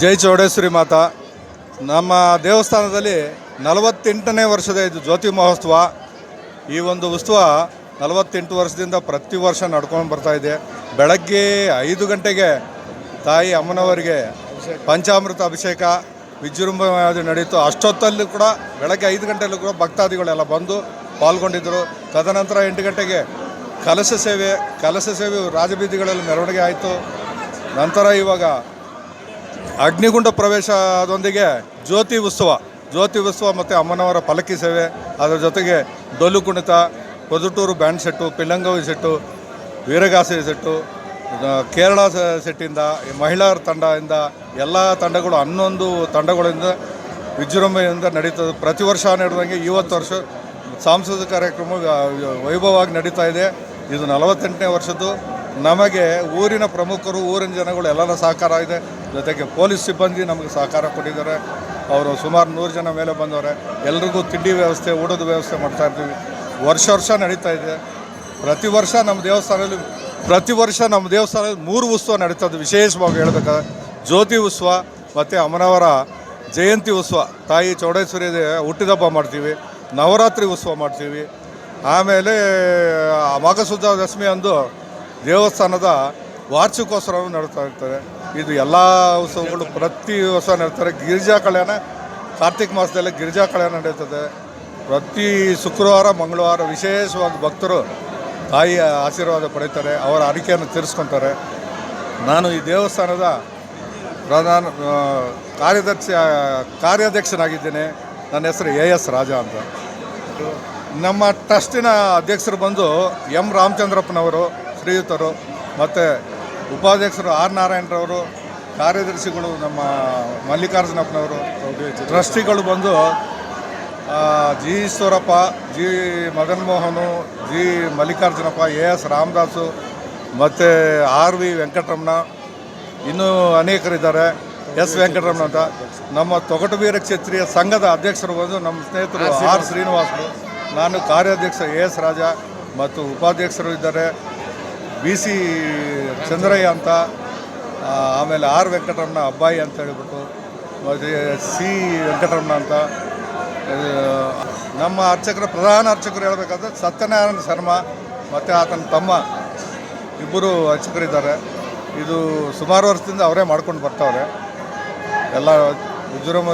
ಜೈ ಚೌಡೇಶ್ವರಿ ಮಾತಾ. ನಮ್ಮ ದೇವಸ್ಥಾನದಲ್ಲಿ ನಲವತ್ತೆಂಟನೇ ವರ್ಷದ ಇದು ಜ್ಯೋತಿ ಮಹೋತ್ಸವ. ಈ ಒಂದು ಉತ್ಸವ ನಲವತ್ತೆಂಟು ವರ್ಷದಿಂದ ಪ್ರತಿ ವರ್ಷ ನಡ್ಕೊಂಡು ಬರ್ತಾ ಇದೆ. ಬೆಳಗ್ಗೆ ಐದು ಗಂಟೆಗೆ ತಾಯಿ ಅಮ್ಮನವರಿಗೆ ಪಂಚಾಮೃತ ಅಭಿಷೇಕ ವಿಜೃಂಭಣೆ ನಡೆಯಿತು. ಅಷ್ಟೊತ್ತಲ್ಲೂ ಕೂಡ ಬೆಳಗ್ಗೆ ಐದು ಗಂಟೆಯಲ್ಲೂ ಕೂಡ ಭಕ್ತಾದಿಗಳೆಲ್ಲ ಬಂದು ಪಾಲ್ಗೊಂಡಿದ್ದರು. ತದನಂತರ ಎಂಟು ಗಂಟೆಗೆ ಕಲಶ ಸೇವೆ ಕಲಶ ಸೇವೆ ರಾಜಬೀದಿಗಳಲ್ಲಿ ಮೆರವಣಿಗೆ ಆಯಿತು. ನಂತರ ಇವಾಗ ಅಗ್ನಿಗುಂಡ ಪ್ರವೇಶದೊಂದಿಗೆ ಜ್ಯೋತಿ ಉತ್ಸವ ಜ್ಯೋತಿ ಉತ್ಸವ ಮತ್ತು ಅಮ್ಮನವರ ಪಲಕಿ ಸೇವೆ. ಅದರ ಜೊತೆಗೆ ಡೊಳ್ಳು ಕುಣಿತ ಕೊದುಟೂರು ಬ್ಯಾಂಡ್ ಸೆಟ್ಟು, ಪಿಲ್ಲಂಗವಿ ಸೆಟ್ಟು, ವೀರಗಾಸೆ ಸೆಟ್ಟು ಕೇರಳ ಸೆಟ್ಟಿಂದ ಮಹಿಳಾರ ತಂಡದಿಂದ ಎಲ್ಲ ತಂಡಗಳು ಹನ್ನೊಂದು ತಂಡಗಳಿಂದ ವಿಜೃಂಭಣೆಯಿಂದ ನಡೀತದೆ. ಪ್ರತಿ ವರ್ಷ ನಡೆದಂಗೆ ಇವತ್ತು ವರ್ಷ ಸಾಂಸ್ಕೃತಿಕ ಕಾರ್ಯಕ್ರಮ ವೈಭವವಾಗಿ ನಡೀತಾ ಇದೆ. ಇದು ನಲವತ್ತೆಂಟನೇ ವರ್ಷದ್ದು. ನಮಗೆ ಊರಿನ ಪ್ರಮುಖರು, ಊರಿನ ಜನಗಳು ಎಲ್ಲರ ಸಹಕಾರ ಇದೆ. ಜೊತೆಗೆ ಪೊಲೀಸ್ ಸಿಬ್ಬಂದಿ ನಮಗೆ ಸಹಕಾರ ಕೊಟ್ಟಿದ್ದಾರೆ. ಅವರು ಸುಮಾರು ನೂರು ಜನ ಮೇಲೆ ಬಂದವರೆ. ಎಲ್ರಿಗೂ ತಿಂಡಿ ವ್ಯವಸ್ಥೆ, ಊಟದ ವ್ಯವಸ್ಥೆ ಮಾಡ್ತಾ ಇರ್ತೀವಿ ವರ್ಷ ವರ್ಷ ನಡೀತಾ ಇದೆ. ಪ್ರತಿ ವರ್ಷ ನಮ್ಮ ದೇವಸ್ಥಾನದಲ್ಲಿ, ಪ್ರತಿ ವರ್ಷ ನಮ್ಮ ದೇವಸ್ಥಾನದಲ್ಲಿ ಮೂರು ಉತ್ಸವ ನಡೀತದೆ ವಿಶೇಷವಾಗಿ ಹೇಳ್ಬೇಕಾದ್ರೆ ಜ್ಯೋತಿ ಉತ್ಸವ, ಮತ್ತು ಅಮ್ಮನವರ ಜಯಂತಿ ಉತ್ಸವ. ತಾಯಿ ಚೌಡೇಶ್ವರಿ ಹುಟ್ಟಿದಬ್ಬ ಮಾಡ್ತೀವಿ. ನವರಾತ್ರಿ ಉತ್ಸವ ಮಾಡ್ತೀವಿ. ಆಮೇಲೆ ಮಾಘಸುದ್ಧ ದಶಮಿ ಅಂದು ದೇವಸ್ಥಾನದ ವಾರ್ಷಿಕೋತ್ಸವವನ್ನು ನಡೀತಾ ಇರ್ತದೆ. ಇದು ಎಲ್ಲ ಉತ್ಸವಗಳು ಪ್ರತಿ ವರ್ಷ ನಡೀತಾರೆ ಗಿರಿಜಾ ಕಲ್ಯಾಣ, ಕಾರ್ತಿಕ ಮಾಸದಲ್ಲಿ ಗಿರಿಜಾ ಕಲ್ಯಾಣ ನಡೀತದೆ. ಪ್ರತಿ ಶುಕ್ರವಾರ, ಮಂಗಳವಾರ ವಿಶೇಷವಾಗಿ ಭಕ್ತರು ತಾಯಿಯ ಆಶೀರ್ವಾದ ಪಡೀತಾರೆ, ಅವರ ಅರಿಕೆಯನ್ನು ತೀರಿಸ್ಕೊತಾರೆ. ನಾನು ಈ ದೇವಸ್ಥಾನದ ಪ್ರಧಾನ ಕಾರ್ಯದರ್ಶಿ ಕಾರ್ಯಾಧ್ಯಕ್ಷನಾಗಿದ್ದೇನೆ. ನನ್ನ ಹೆಸರು ಎ ಎಸ್ ರಾಜ ಅಂತ. ನಮ್ಮ ಟ್ರಸ್ಟಿನ ಅಧ್ಯಕ್ಷರು ಬಂದು ಎಂ ರಾಮಚಂದ್ರಪ್ಪನವರು, ಶ್ರೀಯುತರು, ಮತ್ತು ಉಪಾಧ್ಯಕ್ಷರು ಆರ್ ನಾರಾಯಣರವರು, ಕಾರ್ಯದರ್ಶಿಗಳು ನಮ್ಮ ಮಲ್ಲಿಕಾರ್ಜುನಪ್ಪನವರು, ಟ್ರಸ್ಟಿಗಳು ಬಂದು G Eshwarappa, G Madan Mohan G Mallikarjunappa, A S Ramdas, ಮತ್ತು ಆರ್ ವಿ ವೆಂಕಟರಮಣ, ಇನ್ನೂ ಅನೇಕರಿದ್ದಾರೆ. ಎಸ್ ವೆಂಕಟರಮಣ ಅಂತ. ನಮ್ಮ ತೊಗಟವೀರ ಕ್ಷತ್ರಿಯ ಸಂಘದ ಅಧ್ಯಕ್ಷರು ಬಂದು ನಮ್ಮ ಸ್ನೇಹಿತರು ಆರ್ ಶ್ರೀನಿವಾಸರು. ನಾನು ಕಾರ್ಯಾಧ್ಯಕ್ಷ ಎ ಎಸ್ ರಾಜ ಮತ್ತು ಉಪಾಧ್ಯಕ್ಷರು ಇದ್ದಾರೆ. ಬಿ ಸಿ ಚಂದ್ರಯ್ಯ ಅಂತ ಆಮೇಲೆ ಆರ್ ವೆಂಕಟರಮಣ ಅಬ್ಬಾಯಿ ಅಂತ ಹೇಳಿಬಿಟ್ಟು ಮತ್ತು ಸಿ ವೆಂಕಟರಮಣ ಅಂತ. ನಮ್ಮ ಅರ್ಚಕರ ಪ್ರಧಾನ ಅರ್ಚಕರು ಹೇಳಬೇಕಾದ್ರೆ ಸತ್ಯನಾರಾಯಣ ಶರ್ಮಾ ಮತ್ತು ಆತನ ತಮ್ಮ ಇಬ್ಬರು ಅರ್ಚಕರಿದ್ದಾರೆ. ಇದು ಸುಮಾರು ವರ್ಷದಿಂದ ಅವರೇ ಮಾಡ್ಕೊಂಡು ಬರ್ತಾವ್ರೆ. ಎಲ್ಲ ವಿಜೃಂಭ